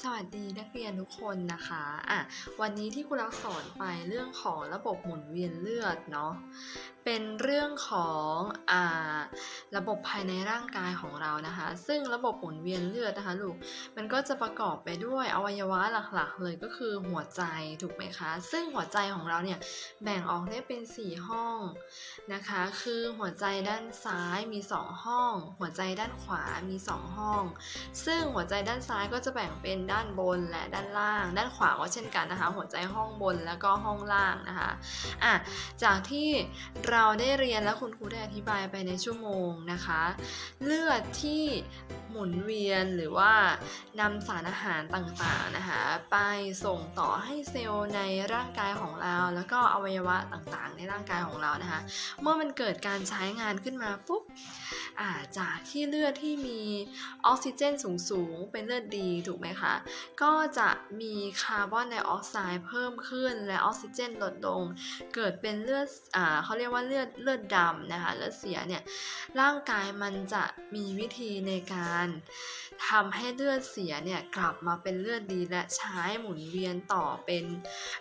สวัสดีนักเรียนทุกคนนะคะอะวันนี้ที่ครูรักสอนไปเรื่องของระบบหมุนเวียนเลือดเนาะ เป็นเรื่องของอระบบภายในร่างกายของเรานะคะ ซึ่งระบบหมุนเวียนเลือดนะคะลูกมันก็จะประกอบไปด้วยอวัยวะหลักๆ เลยก็คือหัวใจถูกไหมคะ ซึ่งหัวใจของเราเนี่ยแบ่งออกได้เป็น 4 ห้องนะคะ คือหัวใจด้านซ้ายมี 2 ห้อง หัวใจด้านขวามี 2 ห้อง ซึ่งหัวใจด้านซ้ายก็จะแบ่งเป็นด้านบนและด้านล่าง ด้านขวาก็เช่นกันนะคะ หัวใจห้องบนแล้วก็ห้องล่างนะคะอะจากที่เราได้เรียนและคุณครูได้อธิบายไปในชั่วโมงนะคะ เลือดที่หมุนเวียนหรือว่านำสารอาหารต่างๆนะคะไปส่งต่อให้เซลล์ในร่างกายของเรา แล้วก็อวัยวะต่างๆ ในร่างกายของเรานะคะ เมื่อมันเกิดการใช้งานขึ้นมาปุ๊บ จากที่เลือดที่มีออกซิเจนสูงๆ เป็นเลือดดีถูกไหมคะ ก็จะมีคาร์บอนไดออกไซด์เพิ่มขึ้นและออกซิเจนลดลง เกิดเป็นเลือดอ่าเขาเรียกว่าเลือดเลือดดำนะคะเลือดเสียเนี่ยร่างกายมันจะมีวิธีในการทำให้เลือดเสียเนี่ยกลับมาเป็นเลือดดีและใช้หมุนเวียนต่อเป็น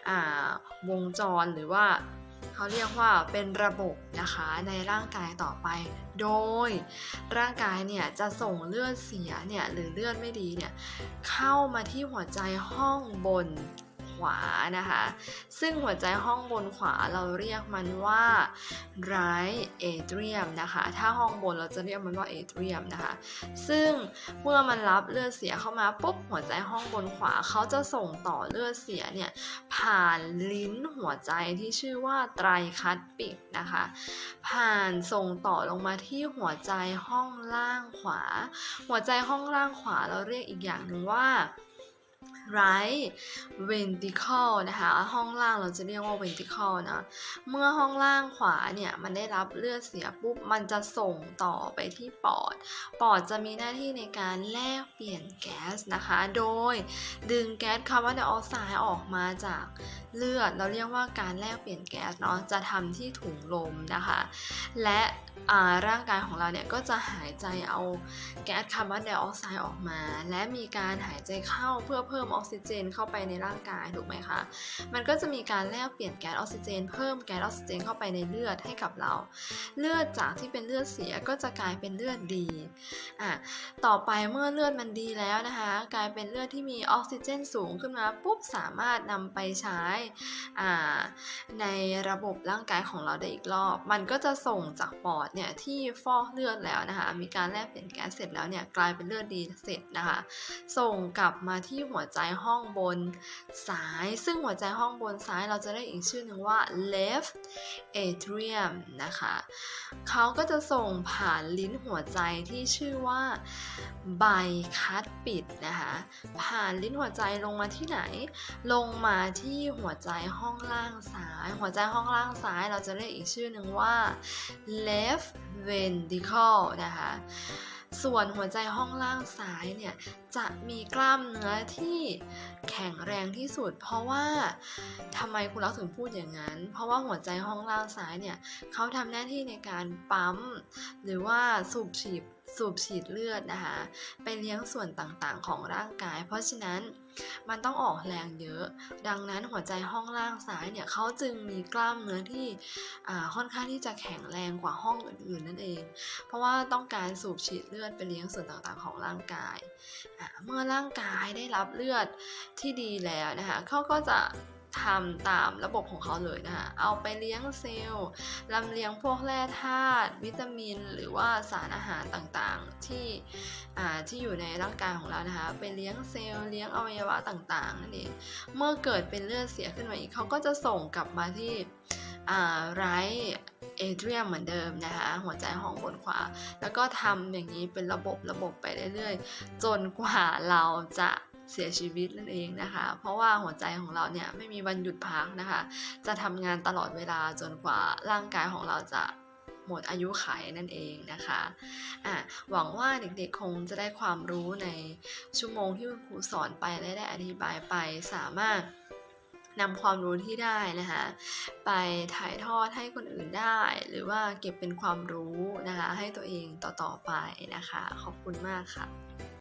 อ่าวงจรหรือว่า เขาเรียกว่าเป็นระบบนะคะในร่างกายต่อไป โดยร่างกายเนี่ยจะส่งเลือดเสียเนี่ยหรือเลือดไม่ดีเนี่ยเข้ามาที่หัวใจห้องบน วานะคะ ซึ่งหัวใจห้องบนขวาเราเรียกมันว่า right atrium นะคะ ถ้าห้องบนเราจะเรียกมันว่า atrium นะคะ ซึ่งเมื่อมันรับเลือดเสียเข้ามาปุ๊บหัวใจห้องบนขวาเขาจะส่งต่อเลือดเสียเนี่ยผ่านลิ้นหัวใจที่ชื่อว่าไตรคัดปิดนะคะ ผ่านส่งต่อลงมาที่หัวใจห้องล่างขวา หัวใจห้องล่างขวาเราเรียกอีกอย่างหนึ่งว่า right ventricle นะคะ ห้องล่างเราจะเรียกว่า ventricle นะ เมื่อห้องล่างขวาเนี่ย มันได้รับเลือดเสียปุ๊บ มันจะส่งต่อไปที่ปอด ปอดจะมีหน้าที่ในการแลกเปลี่ยนแก๊สนะคะ โดยดึงแก๊สคาร์บอนไดออกไซด์ออกมาจากเลือด เราเรียกว่าการแลกเปลี่ยนแก๊สเนาะ จะทำที่ถุงลมนะคะ และร่างกายของเราเนี่ยก็จะหายใจเอาแก๊สคาร์บอนไดออกไซด์ออกมา และมีการหายใจเข้าเพื่อเพิ่มออกซิเจนเข้าไปในร่างกายถูกไหมคะ มันก็จะมีการแลกเปลี่ยนแก๊สออกซิเจน เพิ่มแก๊สออกซิเจนเข้าไปในเลือดให้กับเรา เลือดจากที่เป็นเลือดเสียก็จะกลายเป็นเลือดดีอะต่อไปเมื่อเลือดมันดีแล้วนะคะ กลายเป็นเลือดที่มีออกซิเจนสูงขึ้นมาปุ๊บสามารถนำไปใช้อ่าในระบบร่างกายของเราได้อีกรอบ มันก็จะส่งจากปอดเนี่ยที่ฟอกเลือดแล้วนะคะ มีการแลกเปลี่ยนแก๊สเสร็จแล้วเนี่ยกลายเป็นเลือดดีเสร็จนะคะ ส่งกลับมาที่หัวใจห้องบนซ้าย ซึ่งหัวใจห้องบนซ้ายเราจะได้อีกชื่อหนึ่งว่า left atrium นะคะเขาก็จะส่งผ่านลิ้นหัวใจที่ชื่อว่าไบคัดปิดนะคะผ่านลิ้นหัวใจลงมาที่ไหน ลงมาที่หัวใจห้องล่างซ้าย หัวใจห้องล่างซ้ายเราจะเรียกอีกชื่อหนึ่งว่า left ventricle นะคะ ส่วนหัวใจห้องล่างซ้ายเนี่ยจะมีกล้ามเนื้อที่แข็งแรงที่สุด เพราะว่าทำไมคุณลักถึงพูดอย่างนั้น เพราะว่าหัวใจห้องล่างซ้ายเนี่ยเขาทำหน้าที่ในการปั๊ม หรือว่าสูบฉีด สูบฉีดเลือดนะคะไปเลี้ยงส่วนต่างๆ ของร่างกาย เพราะฉะนั้นมันต้องออกแรงเยอะ ดังนั้นหัวใจห้องล่างซ้ายเนี่ยเขาจึงมีกล้ามเนื้อที่อ่าค่อนข้างที่จะแข็งแรงกว่าห้องอื่นๆนั่นเอง เพราะว่าต้องการสูบฉีดเลือดไปเลี้ยงส่วนต่างๆของร่างกาย เมื่อร่างกายได้รับเลือดที่ดีแล้วนะคะเขาก็จะ ทำตามระบบของเขาเลยนะคะเอาไปเลี้ยงเซลล์ลำเลียงพวกแร่ธาตุวิตามิน หรือว่าสารอาหารต่างๆที่ที่อยู่ในร่างกายของเรานะคะไปเลี้ยงเซลล์เลี้ยงอวัยวะต่างๆนั่นเองเมื่อเกิดเป็นเลือดเสียขึ้นมาอีกเขาก็จะส่งกลับมาที่ไรเอเดรียมเหมือนเดิมนะคะหัวใจห้องบนขวา แล้วก็ทำอย่างนี้เป็นระบบระบบไปเรื่อยๆ จนกว่าเราจะ เสียชีวิตนั่นเองนะคะ เพราะว่าหัวใจของเราเนี่ยไม่มีวันหยุดพักนะคะ จะทำงานตลอดเวลาจนกว่าร่างกายของเราจะหมดอายุไขนั่นเองนะคะอะหวังว่าเด็กๆคงจะได้ความรู้ในชั่วโมงที่คุณครูสอนไปและได้อธิบายไปสามารถนำความรู้ที่ได้นะคะไปถ่ายทอดให้คนอื่นได้ หรือว่าเก็บเป็นความรู้นะคะให้ตัวเองต่อๆไปนะคะ ขอบคุณมากค่ะ